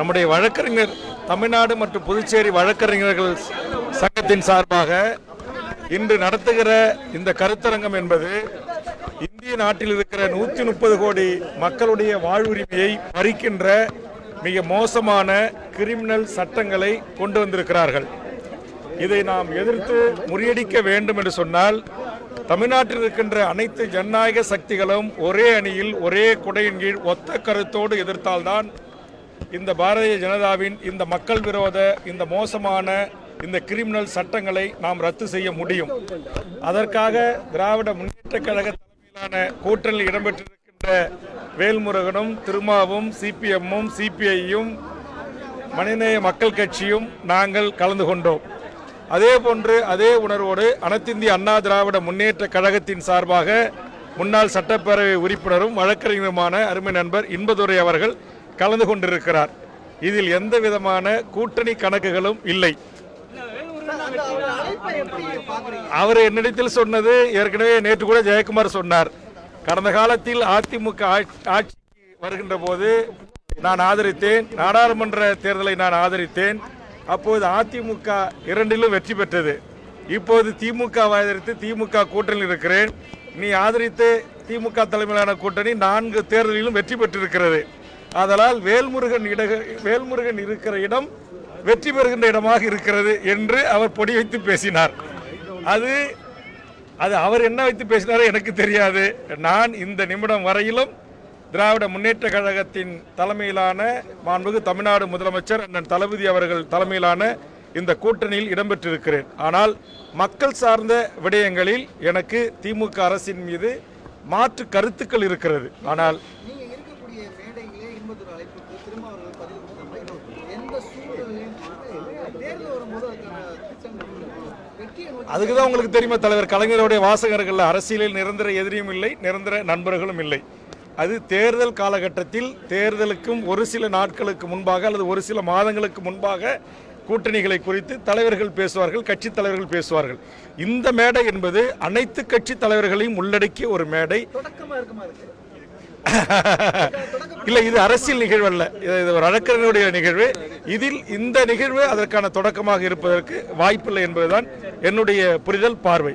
நம்முடைய வழக்கறிஞர் தமிழ்நாடு மற்றும் புதுச்சேரி வழக்கறிஞர்கள் சங்கத்தின் சார்பாக இன்று நடத்துகிற இந்த கருத்தரங்கம் என்பது இந்திய நாட்டில் இருக்கிற நூற்றி முப்பது கோடி மக்களுடைய வாழ்வுரிமையை பறிக்கின்ற மிக மோசமான கிரிமினல் சட்டங்களை கொண்டு வந்திருக்கிறார்கள். இதை நாம் எதிர்த்து முறியடிக்க வேண்டும் என்று சொன்னால் தமிழ்நாட்டில் இருக்கின்ற அனைத்து ஜனநாயக சக்திகளும் ஒரே அணியில் ஒரே குடையின் கீழ் ஒத்த கருத்தோடு எதிர்த்தால்தான் இந்த பாரதிய ஜனதாவின் இந்த மக்கள் விரோத இந்த மோசமான இந்த கிரிமினல் சட்டங்களை நாம் ரத்து செய்ய முடியும். அதற்காக திராவிட முன்னேற்ற கழக தலைமையிலான கூட்டணியில் இடம்பெற்றிருக்கின்ற வேல்முருகனும் திருமாவும் சிபிஎம்மும் சிபிஐயும் மனிதநேய மக்கள் கட்சியும் நாங்கள் கலந்து கொண்டோம். அதே போன்று அதே உணர்வோடு அனைத்திந்திய அண்ணா திராவிட முன்னேற்ற கழகத்தின் சார்பாக முன்னாள் சட்டப்பேரவை உறுப்பினரும் வழக்கறிஞருமான அருமை நண்பர் இன்பதுரை அவர்கள் கலந்து கொண்டிருக்கிறார். இதில் எந்த விதமான கூட்டணி கணக்குகளும் இல்லை. அவர் என்னிடத்தில் சொன்னது ஏற்கனவே நேற்று கூட ஜெயக்குமார் சொன்னார். கடந்த காலத்தில் அதிமுக ஆட்சி- ஆட்சிக்கு வருகின்ற போது நான் ஆதரித்தேன். நாடாளுமன்ற தேர்தலை நான் ஆதரித்தேன். அப்போது அதிமுக இரண்டிலும் வெற்றி பெற்றது. இப்போது திமுக ஆதரித்து திமுக கூட்டணியில் இருக்கிறேன். நீ ஆதரித்து திமுக தலைமையிலான கூட்டணி நான்கு தேர்தலிலும் வெற்றி பெற்றிருக்கிறது. ஆதலால் வேல்முருகன் இட வேல்முருகன் இருக்கிற இடம் வெற்றி பெறுகின்ற இடமாக இருக்கிறது என்று அவர் பொடி வைத்து பேசினார். அது அது அவர் என்ன வைத்து பேசினாரோ எனக்கு தெரியாது. நான் இந்த நிமிடம் வரையிலும் திராவிட முன்னேற்ற கழகத்தின் தலைமையிலான மாண்புமிகு தமிழ்நாடு முதலமைச்சர் அண்ணன் தளபதி அவர்கள் தலைமையிலான இந்த கூட்டணியில் இடம்பெற்றிருக்கிறேன். ஆனால் மக்கள் சார்ந்த விடயங்களில் எனக்கு திமுக அரசின் மீது மாற்று கருத்துக்கள் இருக்கிறது. ஆனால் மேடைகளே இன்பத்தொரு அழைப்புக்கு திரும்ப அவர்கள் பதிவு கொடுத்தாங்க எந்த சூழ்நிலையும் தேர்தல் வரும்போது அதுக்கான திட்டங்கள் வெற்றியை நோக்கி அதுக்கு தான் உங்களுக்கு தெரியுமா தலைவர்? கலைஞருடைய வாசகர்கள் அரசியலில் நிரந்தர எதிரியும் இல்லை நிரந்தர நண்பர்களும் இல்லை. அது தேர்தல் காலகட்டத்தில் தேர்தலுக்கும் ஒரு சில நாட்களுக்கு முன்பாக அல்லது ஒரு சில மாதங்களுக்கு முன்பாக கூட்டணிகளை குறித்து தலைவர்கள் பேசுவார்கள் கட்சி தலைவர்கள் பேசுவார்கள். இந்த மேடை என்பது அனைத்து கட்சி தலைவர்களையும் உள்ளடக்கிய ஒரு மேடை. இல்லை இது அரசியல் நிகழ்வு அல்ல. இது இது ஒரு வழக்கறிஞருடைய நிகழ்வு. இதில் இந்த நிகழ்வு அதற்கான தொடக்கமாக இருப்பதற்கு வாய்ப்பில்லை என்பதுதான் என்னுடைய புரிதல் பார்வை.